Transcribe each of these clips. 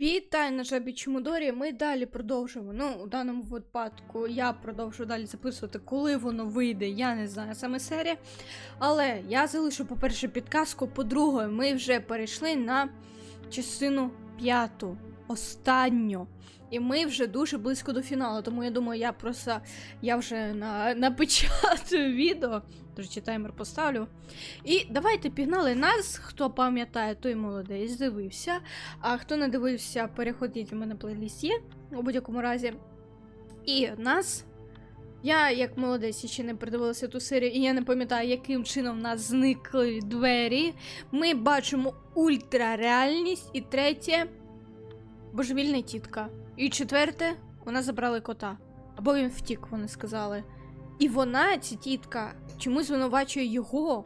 Вітаю на жабі Чумудорі. Ми далі продовжуємо. Ну, у даному випадку я продовжую далі записувати, коли воно вийде, я не знаю саме серія. Але я залишу, по-перше, підказку. По-друге, ми вже перейшли на частину п'яту, останню. І ми вже дуже близько до фіналу. Тому я думаю, я просто я вже на, напечатаю відео. Речі, таймер поставлю. І давайте пігнали нас. Хто пам'ятає, той молодець, дивився. А хто не дивився, переходіть у мене плейліст є у будь-якому разі. І нас. Я, як молодець, ще не передивилася ту серію, і я не пам'ятаю, яким чином в нас зникли двері. Ми бачимо ультрареальність. І третє божевільна тітка. І четверте, вона забрали кота. Або він втік, вони сказали. І вона, ця тітка, чомусь звинувачує його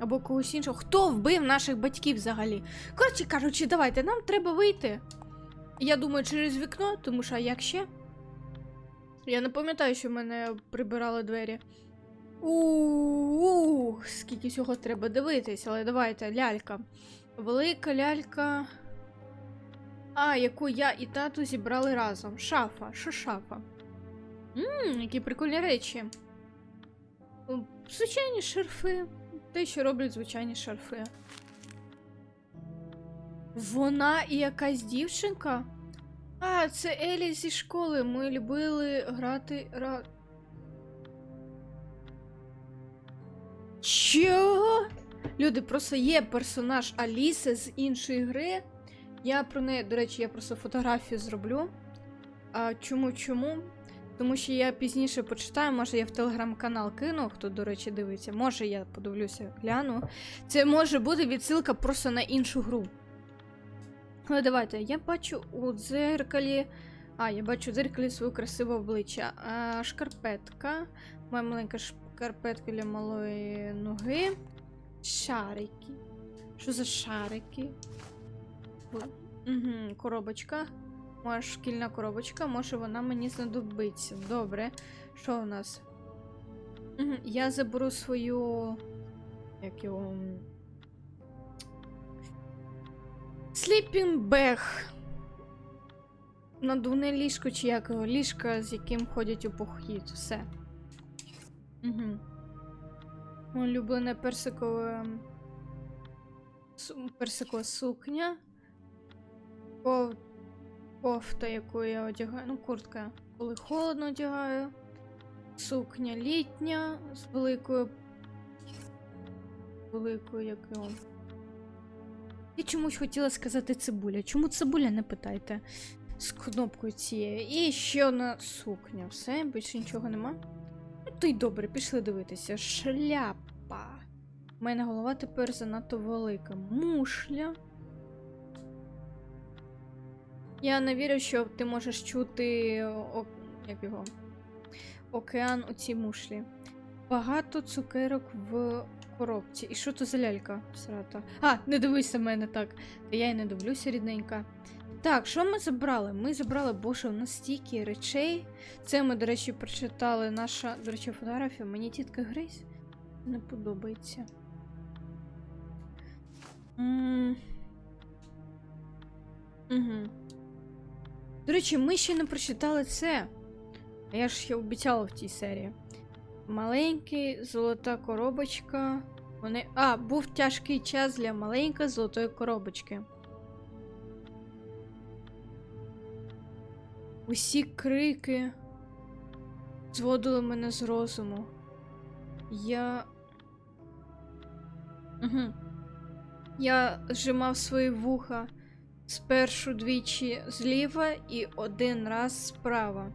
або когось іншого. Хто вбив наших батьків взагалі? Коротше кажучи, давайте, нам треба вийти. Я думаю, через вікно, тому що а як ще? Я не пам'ятаю, що мене прибирали двері. У, скільки всього треба дивитись, але давайте, лялька. Велика лялька. А, яку я і тату зібрали разом. Шафа. Що шафа? Ммм, які прикольні речі. Звичайні шарфи. Те, що роблять звичайні шарфи. Вона і якась дівчинка? А, це Елі зі школи. Ми любили грати ра. Що? Люди, просто є персонаж Аліси з іншої гри. Я про неї, до речі, я просто фотографію зроблю. А чому чому? Тому що я пізніше почитаю, може я в телеграм-канал кину, хто, до речі, дивиться. Може я подивлюся, гляну. Це може бути відсилка просто на іншу гру. Але давайте, я бачу у дзеркалі. А, я бачу у дзеркалі своє красиве обличчя. А, шкарпетка. Моя маленька шкарпетка для малої ноги. Шарики. Що за шарики? Угу, коробочка. Моя шкільна коробочка, може вона мені знадобиться. Добре. Що у нас? Я заберу свою. Як його. Сліпінг бег. Надувне ліжко чи як його? Ліжко, з яким ходять у похід. Все. Угу. Улюблене персикове. Персикова сукня. Ков... Кофта, яку я одягаю. Ну, куртка, коли холодно одягаю. Сукня літня з великою. Великою як його. Я чомусь хотіла сказати цибуля. Чому цибуля, не питайте. З кнопкою цією. І ще одна сукня. Все, більше нічого нема. Ну, то й добре, пішли дивитися. Шляпа. У мене голова тепер занадто велика. Мушля. Я не вірю, що ти можеш чути о, як його, океан у цій мушлі. Багато цукерок в коробці. І що то за лялька? Срата. А, не дивись на мене так. Та я й не дивлюся, рідненька. Так, що ми забрали? Ми забрали, боже, у нас стільки речей. Це ми, до речі, прочитали наша, до речі, фотографія. Мені тітка Грейс не подобається. Угу. До речі, ми ще не прочитали це. А Я ж ще обіцяла в тій серії. Маленький, золота коробочка. Вони. А, був тяжкий час для маленької золотої коробочки. Усі крики зводили мене з розуму. Я. Угу. Я зжимав свої вуха. Спершу двічі зліва і один раз справа.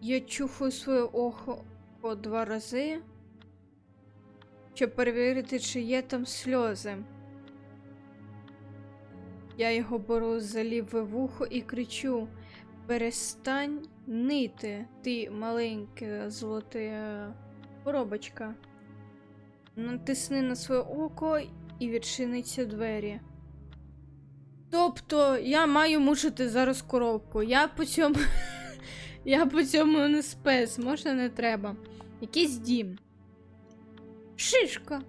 Я чухаю своє око два рази, щоб перевірити, чи є там сльози. Я його беру за ліве вухо і кричу: Перестань нити, ти маленька золота коробочка. Натисни на своє око і відчиниться двері. Тобто я маю мучити зараз коробку. Я по цьому. я по цьому не спец, може не треба. Якийсь дім. Шишка.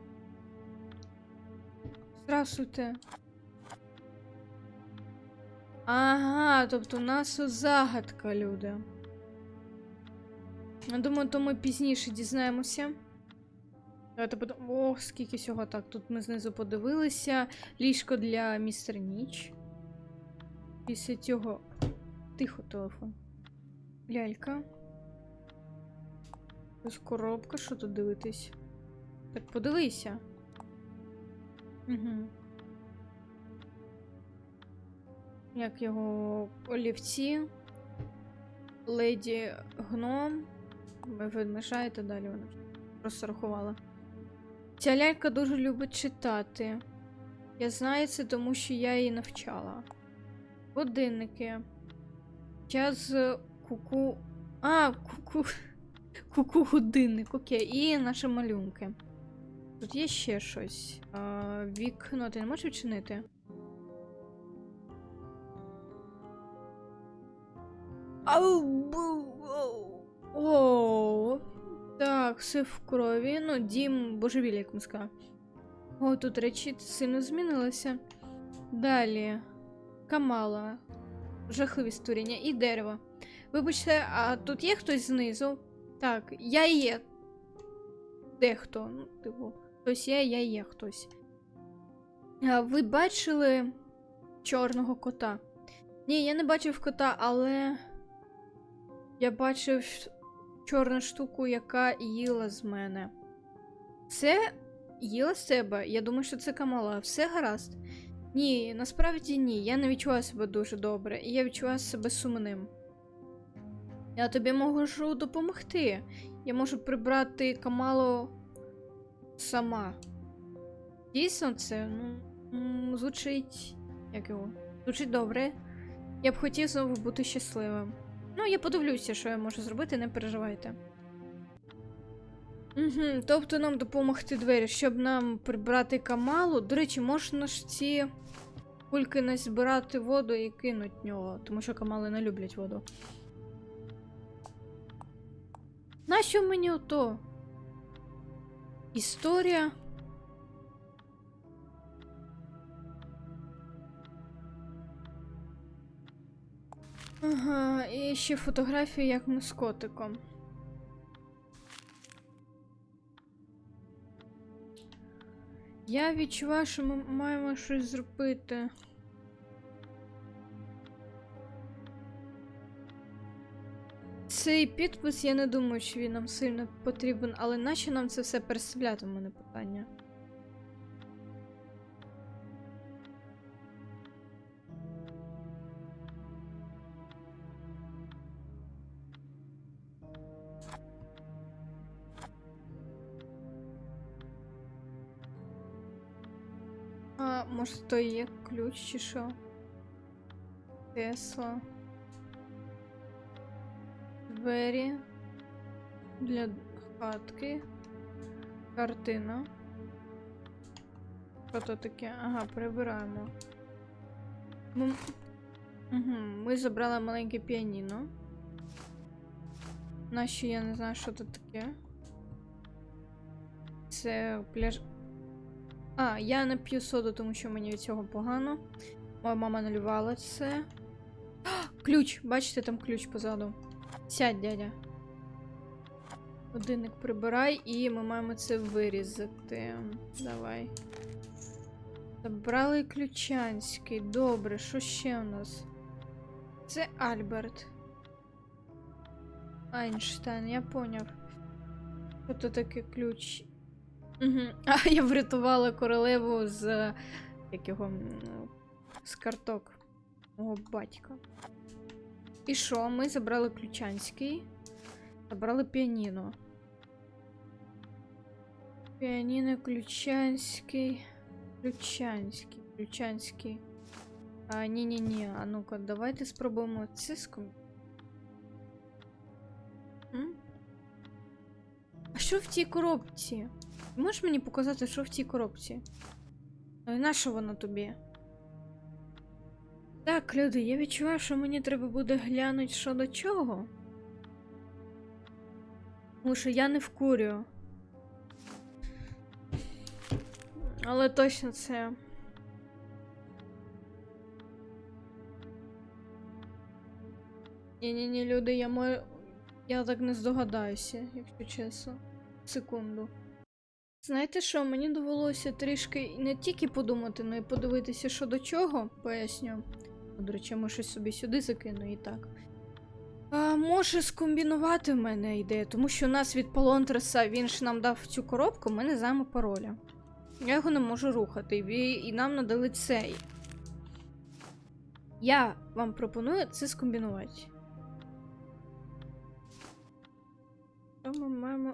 Здравствуйте. Ага, тобто у нас загадка, люди. Я думаю, то ми пізніше дізнаємося. Давайте подум... Ох, скільки всього так. Тут ми знизу подивилися. Ліжко для містер Ніч. Після цього. Тихо, телефон. Лялька. Ось коробка, що тут дивитись? Так подивися. Угу. Як його олівці. Леді гном. Ви відмішаєте далі вона просто рахувала. Ця лялька дуже любить читати. Я знаю це, тому що я її навчала. Годинники. Час куку. А, куку. Куку годинник, окей. І наші малюнки. Тут є ще щось. А, вікно, ти не можеш відчинити? Ау, оу. Так, все в крові. Ну, дім божевілля, як ми сказали. О, тут речі сильно змінилися. Далі. Камала. Жахливі створіння і дерево. Вибачте, а тут є хтось знизу? Так, я є. Дехто. Ну, типу, хтось є, я є хтось. А, ви бачили чорного кота? Ні, я не бачив кота, але я бачив чорну штуку, яка їла з мене. Це їла з тебе? Я думаю, що це Камала. Все гаразд. Ні, насправді ні. Я не відчуваю себе дуже добре, і я відчуваю себе сумним. Я тобі можу допомогти. Я можу прибрати Камалу сама. Дійсно, це ну, звучить. Як його? Звучить добре. Я б хотів знову бути щасливим. Ну, я подивлюся, що я можу зробити, не переживайте. Угу, тобто нам допомогти двері, щоб нам прибрати камалу. До речі, можна ж ці кульки не збирати воду і кинуть нього, тому що камали не люблять воду. Нащо мені ото? Історія. Ага, і ще фотографії, як ми з котиком. Я відчуваю, що ми маємо щось зробити. Цей підпис, я не думаю, що він нам сильно потрібен, але нащо нам це все переставляти, у мене питання. Може, то є ключ чи що? Тесла. Двері. Для хатки. Картина. Що то таке? Ага, прибираємо. Ми... Угу, ми забрали маленьке піаніно. Наші я не знаю, що це таке. Це пляж. А, я не п'ю соду, тому що мені від цього погано. Моя мама наливала це. А, ключ! Бачите, там ключ позаду. Сядь, дядя. Годинник прибирай, і ми маємо це вирізати. Давай. Забрали ключанський. Добре, що ще у нас? Це Альберт. Айнштейн, я поняв. Що то таке ключ? А я врятувала королеву з як з карток мого батька. І що? Ми забрали ключанський, забрали піаніно. Піаніно, ключанський, ключанський, ключанський. А, ні-ні-ні, а ну-ка, давайте спробуємо це ском. М? А що в тій коробці? Можеш мені показати, що в цій коробці? На що нащо воно тобі? Так, люди, я відчуваю, що мені треба буде глянути що до чого. Тому що я не вкурю. Але точно це. Ні-ні-ні, люди, я маю. Я так не здогадаюся, якщо чесно. Секунду. Знаєте що, мені довелося трішки не тільки подумати, але й подивитися, що до чого, поясню. До речі, ми щось собі сюди закину і так. А, може скомбінувати в мене ідея, тому що у нас від Полонтреса він ж нам дав цю коробку, ми не знаємо пароля. Я його не можу рухати, і нам надали цей. Я вам пропоную це скомбінувати. Що ми маємо.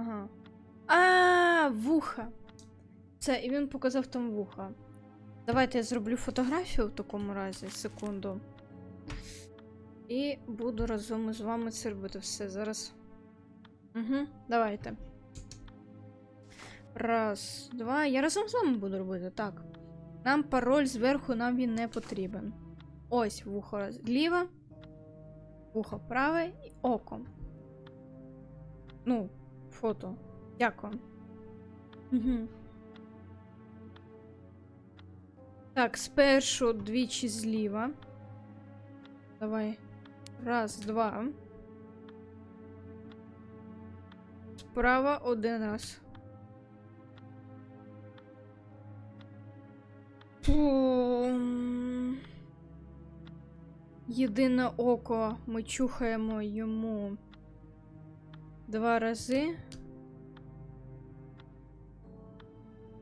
Ага. А, вуха. Це, і він показав там вуха. Давайте я зроблю фотографію в такому разі, секунду. І буду разом із вами це робити все зараз. Угу, давайте. Раз, два. Я разом з вами буду робити, так. Нам пароль зверху, нам він не потрібен. Ось вухо зліва, вухо праве і око. Ну, фото. Дякую. Угу. Так, спершу двічі зліва. Давай. Раз, два. Справа один раз. Єдине око ми чухаємо йому два рази.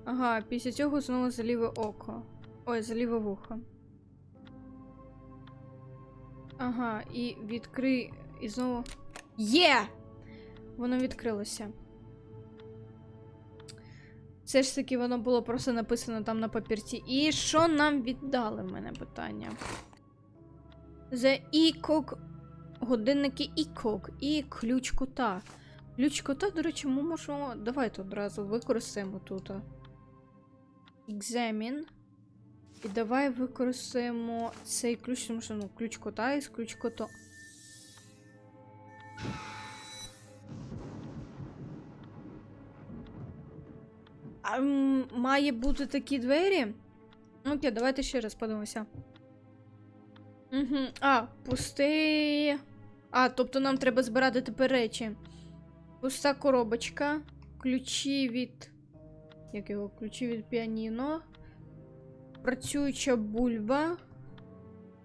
Ага, після цього знову за ліве око. Ой, за ліве вухо. Ага, і відкрий. І знову. Є! Воно відкрилося. Все ж таки, воно було просто написано там на папірці. І що нам віддали в мене питання? The ECOG. Годинники ECOG і ключ кота. Ключ кота, до речі, ми можемо. Давайте одразу використаємо тут. Examine. І давай використаємо цей ключ, тому що ну, ключ кота із ключ кота. А, має бути такі двері. Окей, давайте ще раз подивимося. Угу. А, пустий. А, тобто нам треба збирати тепер речі. Пуста коробочка. Ключі від. Як його? Ключі від піаніно. Працююча бульба.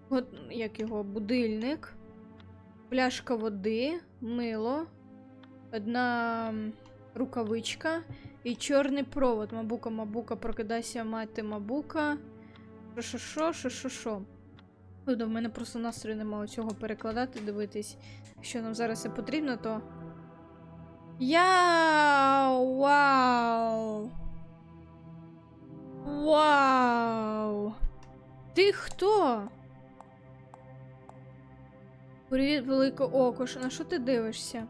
От, як його? Будильник. Пляшка води, мило. Одна рукавичка. І чорний провод. Мабука, мабука, прокидайся, мати мабука. Що, що, що. В мене просто настрою немає цього перекладати, дивитись. Якщо нам зараз це потрібно, то. Я вау. Вау. Ти хто? Привіт, велике око. На що ти дивишся?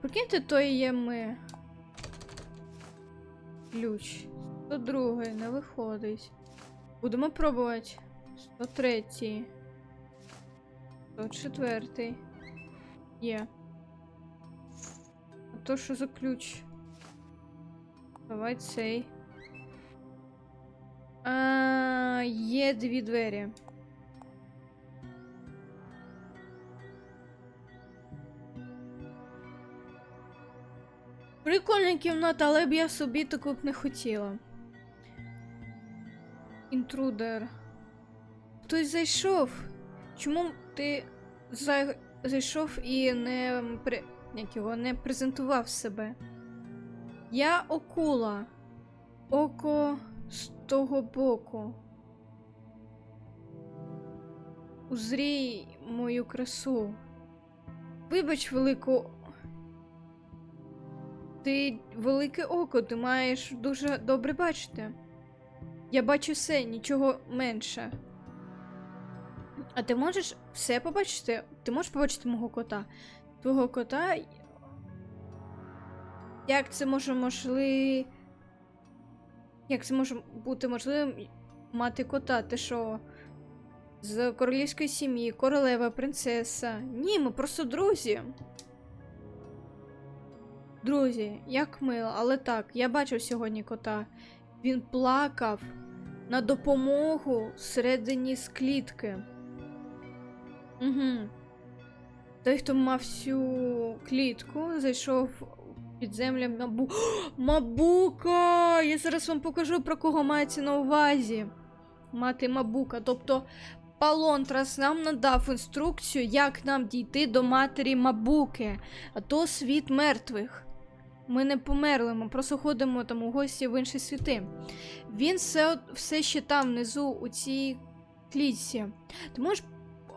Прикиньте, то і є ми. Ключ. 102 не виходить. Будемо пробувати. 103. 104. Є. А то що за ключ? Давай цей. А, є дві двері. Прикольна кімната, але б я собі таку б не хотіла. Інтрудер. Хтось зайшов. Чому ти за... зайшов і не при... як його не презентував себе? Я акула. Око з того боку. Узрій мою красу. Вибач, велику. Ти велике око, ти маєш дуже добре бачити. Я бачу все, нічого менше. А ти можеш все побачити? Ти можеш побачити мого кота? Твого кота. Як це може можливо. Як це може бути можливим мати кота? Ти що? З королівської сім'ї, королева, принцеса. Ні, ми просто друзі. Друзі, як мило, але так, я бачив сьогодні кота. Він плакав на допомогу всередині з клітки. Угу. Той, хто мав всю клітку, зайшов під землю Мабу... Мабука! Я зараз вам покажу, про кого мається на увазі. Мати Мабука. Тобто Палонтрас нам надав інструкцію, як нам дійти до матері Мабуки, а то світ мертвих. Ми не померли, ми просто ходимо там у гості в інші світи. Він все, все ще там внизу у цій клітці. Ти можеш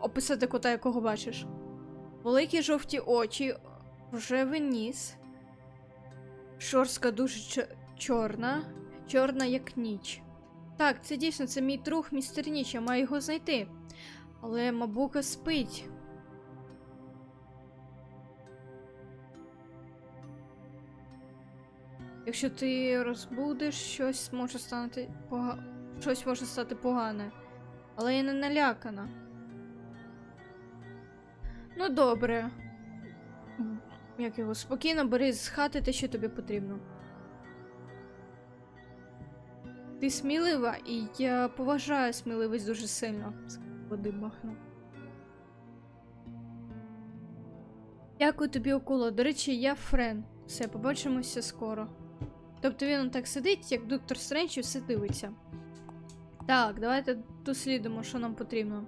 описати кота, якого бачиш? Великі жовті очі, рожевий ніс, шорстка дуже чо- чорна, чорна як ніч. Так, це дійсно це мій друг містер Ніч, я маю його знайти. Але Мабука спить. Якщо ти розбудиш, щось може стати пога... щось може стати погане. Але я не налякана. Ну, добре. Як його спокійно бери з хати те, що тобі потрібно. Ти смілива, і я поважаю сміливість дуже сильно. Води махну. Дякую тобі, Окуло. До речі, я Френ. Все, побачимося скоро. Тобто він так сидить, як доктор Стрендж і все дивиться. Так, давайте дослідимо, що нам потрібно.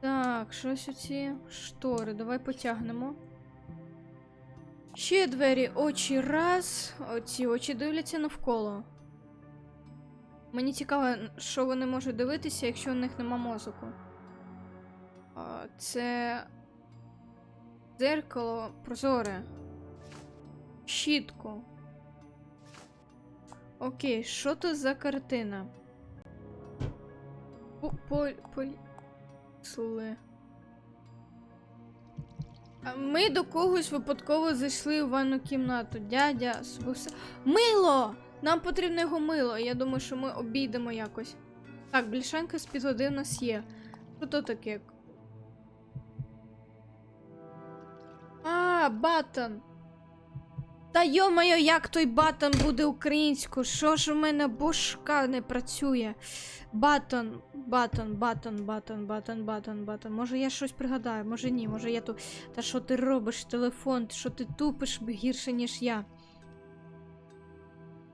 Так, щось оці штори. Давай потягнемо. Ще двері, очі раз. Оці очі дивляться навколо. Мені цікаво, що вони можуть дивитися, якщо у них нема мозоку. Це дзеркало прозоре. Щітку. Окей, що то за картина? По, по, по... Сули. А Ми до когось випадково зайшли у ванну кімнату. Дядя, спуса. Мило! Нам потрібно його мило. Я думаю, що ми обійдемо якось. Так, більшенка з-під води в нас є. Що то таке? А, батон. Та йо-моє, як той батон буде українською? Що ж у мене бошка не працює? Батон, батон, батон, батон, батон, батон, батон. Може я щось пригадаю, може ні, може я тут. Та що ти робиш, телефон? Що ти тупиш гірше, ніж я?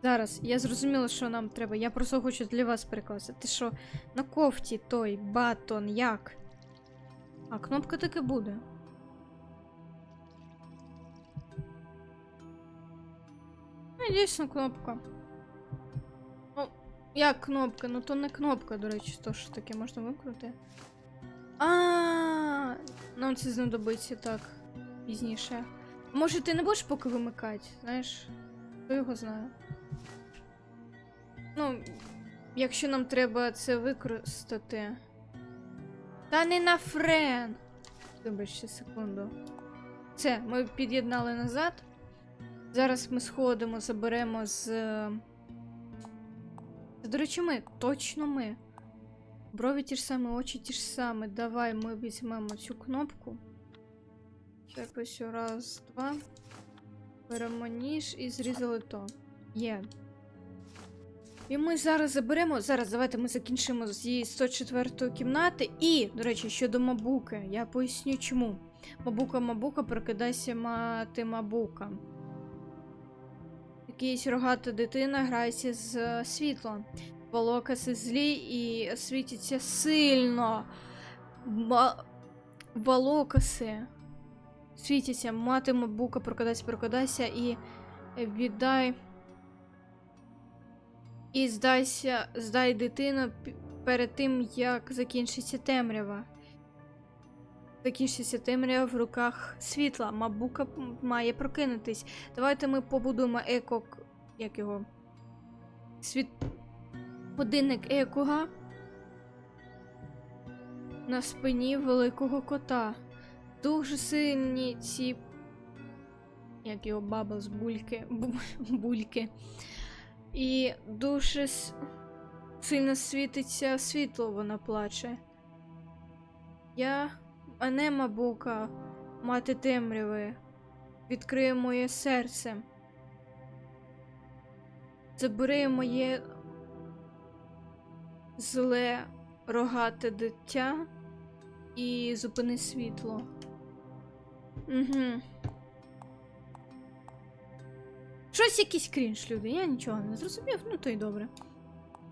Зараз, я зрозуміла, що нам треба. Я просто хочу для вас перекласти. Ти що, на кофті той батон, як? А кнопка таки буде. Ну, дійсно кнопка. Ну, як кнопка? Ну то не кнопка, до речі, то що таке можна вимкнути. А, нам це знадобиться так пізніше. Може, ти не будеш поки вимикати, знаєш? Хто його знає? Ну, якщо нам треба це використати. Та не на френ. Вибачте, секунду. Це, ми під'єднали назад. Зараз ми сходимо, заберемо з. До речі, ми, точно ми. Брові ті ж самі, очі ті ж самі. Давай ми візьмемо цю кнопку. Так, ось раз, два. Беремо ніж і зрізали то. Є. І ми зараз заберемо. Зараз давайте ми закінчимо з її 104 кімнати. І, до речі, щодо Мабуки, я поясню чому. Мабука, Мабука, прокидайся мати Мабука. Якийсь рогата дитина грається з е, світлом. Волокаси злі і світяться сильно. Волокаси світяться. Мати Мабука, прокидайся, прокидайся і віддай. І здайся, здай дитину перед тим, як закінчиться темрява. Закінчиться темрява в руках світла. Мабука має прокинутись. Давайте ми побудуємо еко. Як його? Світ. Годинник екога. На спині великого кота. Дуже сильні ці. Як його баблс, бульки. Бульки. І дуже сильно світиться світло, вона плаче. Я, мене, Мабука, мати темряви, відкриє моє серце. Забери моє зле рогате дитя і зупини світло. Угу. Щось якийсь крінж, люди. Я нічого не зрозумів, ну то й добре.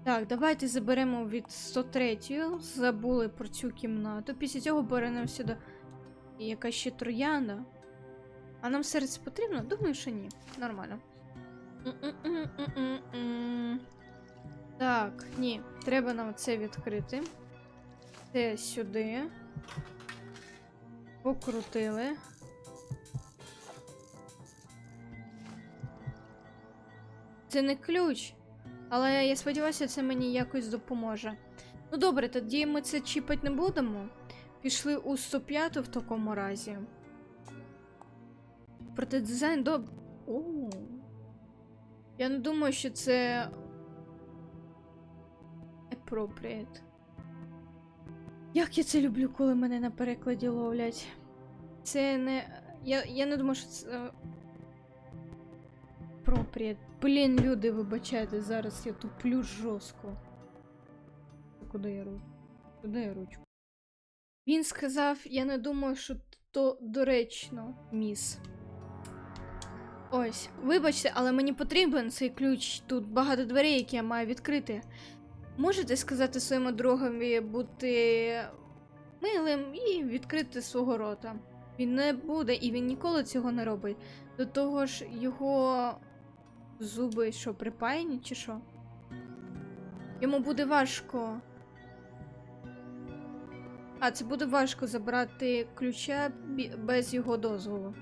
Так, давайте заберемо від 103. Забули про цю кімнату. Після цього беремо сюди і якась ще троянда. А нам серце потрібно? Думаю, що ні. Нормально. Так, ні, треба нам це відкрити. Це сюди. Покрутили. Це не ключ. Але я сподіваюся, це мені якось допоможе. Ну добре, тоді ми це чіпати не будемо. Пішли у 105 в такому разі. Проте дизайн доб. О. Я не думаю, що це. Appropriate. Як я це люблю, коли мене на перекладі ловлять. Це не. Я, я не думаю, що це. Appropriate. Блін, люди, вибачайте, зараз я туплю жорстко. Куди я ручку? Куди я ручку? Він сказав, я не думаю, що то доречно, міс. Ось, вибачте, але мені потрібен цей ключ. Тут багато дверей, які я маю відкрити. Можете сказати своєму другові бути милим і відкрити свого рота. Він не буде і він ніколи цього не робить. До того ж, його зуби що, припаяні чи що? Йому буде важко. А, це буде важко забрати ключа без його дозволу.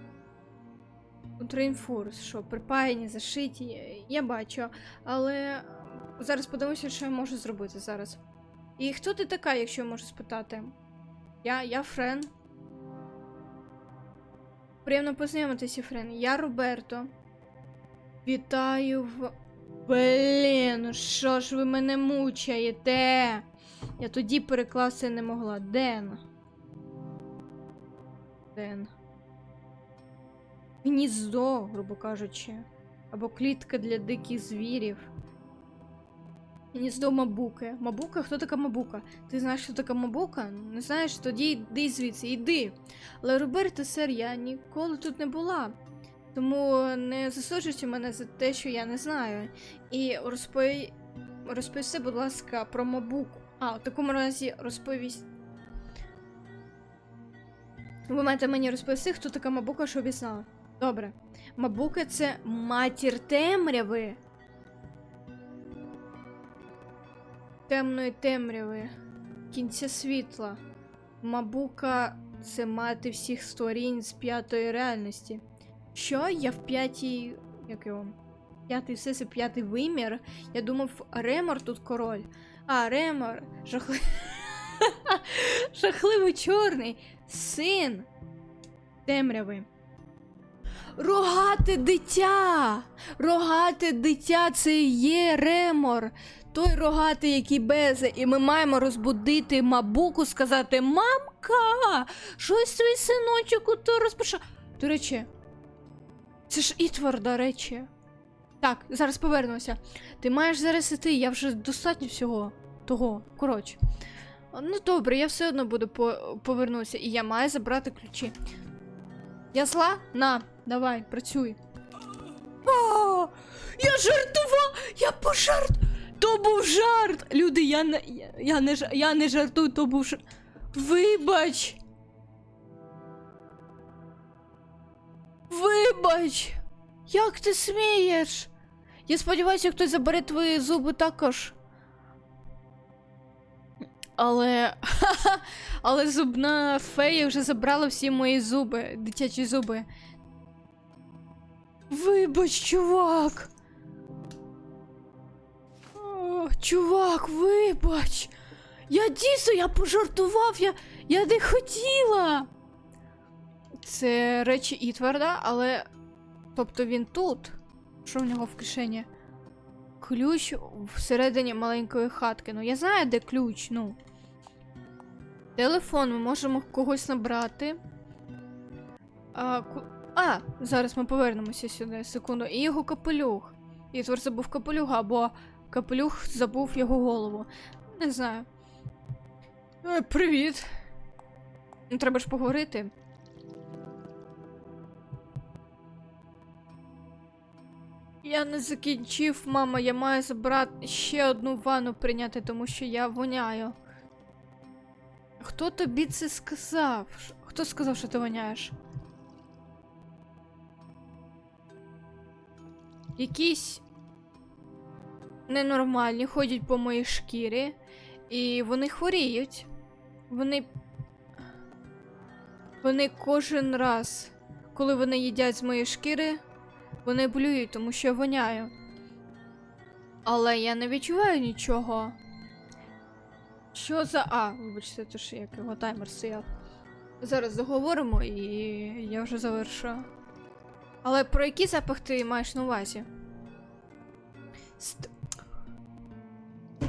Тут Рейнфорс, що припаяні, зашиті, я бачу, але зараз подивимося, що я можу зробити зараз. І хто ти така, якщо я можу спитати? Я, я Френ. Приємно познайомитися, Френ. Я Роберто. Вітаю в. Блін, що ж ви мене мучаєте? Я тоді перекласти не могла. Ден. Ден. Гніздо, грубо кажучи. Або клітка для диких звірів. Гніздо Мабуки. Мабука? Хто така Мабука? Ти знаєш, хто така Мабука? Не знаєш, тоді йди звідси, йди. Але Роберта, сер, я ніколи тут не була. Тому не засуджуйте мене за те, що я не знаю. І розпой... розповісти, будь ласка, про Мабуку. А, в такому разі розповість. Ви маєте мені розповісти, хто така Мабука, що обізнала. Добре. Мабука це матір темряви. Темної темряви. Кінця світла. Мабука це мати всіх створінь з п'ятої реальності. Що? Я в п'ятій. Як його? П'ятий всесвіт, п'ятий вимір. Я думав, Ремор тут король. А, Ремор. Жахли... Жахливий чорний. Син темряви. Рогате дитя! Рогате дитя це є Ремор. Той рогатий, який безе, і ми маємо розбудити мабуку, сказати: Мамка! Щось твій синочок ото розпочав. До речі, це ж Ітвар, до речі. Так, зараз повернуся. Ти маєш зараз іти, я вже достатньо всього того. Коротше. Ну добре, я все одно буду по- повернуся, і я маю забрати ключі. Я зла? На, давай, працюй. О, я жартував! Я пожарт! То був жарт! Люди, я не, я, я не, я не жартую, то був жарт. Вибач! Вибач! Як ти смієш? Я сподіваюся, хтось забере твої зуби також. Але. Але зубна фея вже забрала всі мої зуби, дитячі зуби. Вибач, чувак. Чувак, вибач. Я дійсно я пожартував, я, я не хотіла. Це речі Ітварда, але. Тобто він тут. Що в нього в кишені? Ключ всередині маленької хатки. Ну, я знаю, де ключ, ну. Телефон, ми можемо когось набрати. А, ку... а зараз ми повернемося сюди, секунду. І його капелюх. Ітвар забув капелюх, або капелюх забув його голову. Не знаю. Е, привіт. Ну, Треба ж поговорити. Я не закінчив, мама, я маю забрати ще одну ванну прийняти, тому що я воняю. Хто тобі це сказав? Хто сказав, що ти воняєш? Якісь ненормальні ходять по моїй шкірі, і вони хворіють. Вони. Вони кожен раз, коли вони їдять з моєї шкіри, вони блюють, тому що я воняю. Але я не відчуваю нічого. Що за. А, вибачте, то ж як його таймер стояв. Зараз договоримо і я вже завершу. Але про який запах ти маєш на увазі? Ст...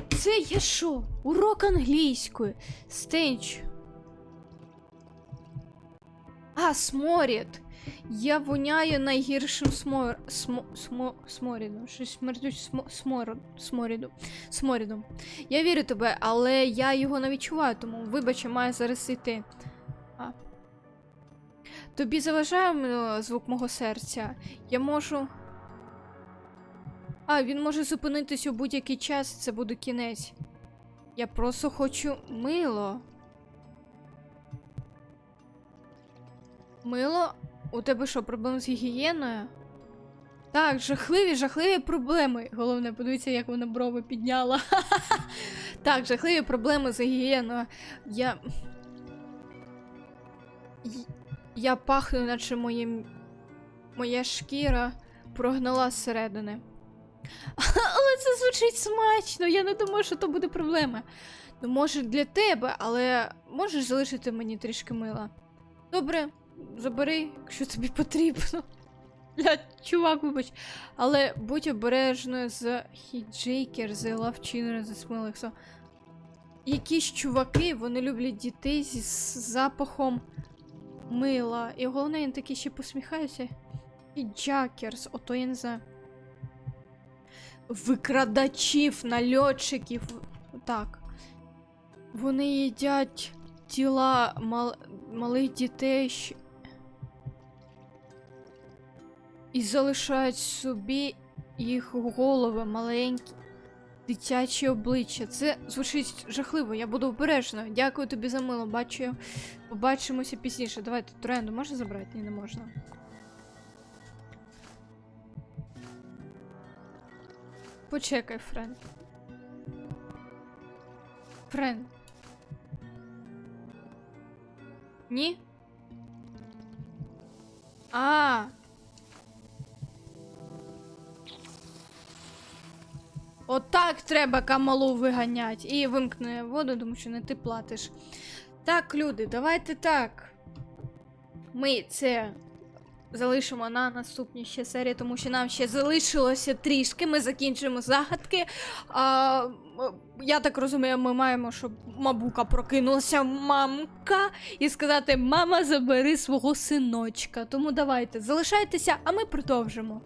Це я що? Урок англійської. Стенч. А, сморід. Я воняю найгіршим смор... Смо... Смо... сморідом. Щось смердють смо... смород... сморіду. Сморідом. Я вірю тебе, але я його не відчуваю, тому вибач, я маю зараз йти. А. Тобі заважає звук мого серця. Я можу. А, він може зупинитись у будь-який час, це буде кінець. Я просто хочу мило. Мило? У тебе що, проблеми з гігієною? Так, жахливі, жахливі проблеми. Головне, подивіться, як вона брови підняла. так, жахливі проблеми з гігієною. Я. Я пахну, наче моє... моя шкіра прогнала зсередини. Але це звучить смачно. Я не думаю, що то буде проблема. Ну, може, для тебе, але можеш залишити мені трішки мила. Добре, забери, якщо тобі потрібно. Бля, чувак, вибач. Але будь обережною з хіджейкер, з лавчинер, з смилексо. Якісь чуваки, вони люблять дітей зі запахом мила. І головне, він такий ще посміхається. Хіджакерс, ото я не знаю. Викрадачів, нальотчиків. Так. Вони їдять тіла мал... малих дітей. І залишають собі їх голови маленькі, дитячі обличчя. Це звучить жахливо, я буду обережною. Дякую тобі за мило. Бачу, побачимося пізніше. Давайте тренду можна забрати? Ні, не можна. Почекай, Френ. Френ. Ні? А. Отак треба камалу виганять. І вимкне воду, тому що не ти платиш. Так, люди, давайте так. Ми це залишимо на наступній ще серії, тому що нам ще залишилося трішки. Ми закінчимо загадки. А, я так розумію, ми маємо, щоб мабука прокинулася мамка і сказати: Мама, забери свого синочка. Тому давайте залишайтеся, а ми продовжимо.